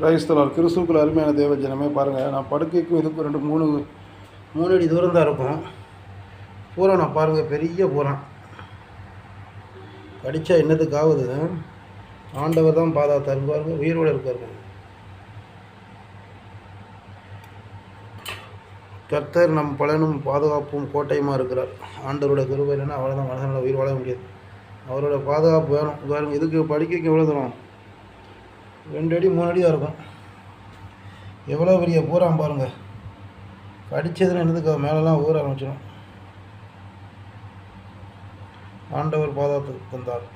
கிரைஸ்தலர் கிறிஸ்துக்குள் அருமையான தேவ ஜனமே பாருங்கள் நான் படுக்கைக்கும் இதுக்கும் ரெண்டு மூணு மூணு அடி தூரம் தான் இருக்கும். பூரா நான் பாருங்கள் பெரிய பூரம் கடித்தா என்னத்துக்கு ஆகுது? ஆண்டவர் தான் பாதா பாருங்க உயிரோடு இருக்காருங்க கர்த்தர் நம் பலனும் பாதுகாப்பும் கோட்டையுமா இருக்கிறார். ஆண்டவரோட கிருபை இல்லைன்னா அவ்வளோதான் மனசனால் உயிர் வாழ முடியாது. அவரோட பாதுகாப்பு வேணும். வேறு இதுக்கு படிக்க எவ்வளோ தூரம்? ரெண்டு அடி மூணு அடி தான் இருக்கும். எவ்வளோ பெரிய பூராம் பாருங்க. கடிச்சதுன்னு என்னதுக்கு மேலெலாம் ஊற ஆரம்பிச்சிடும். ஆண்டவர் பாதத்துக்கு தந்தார்.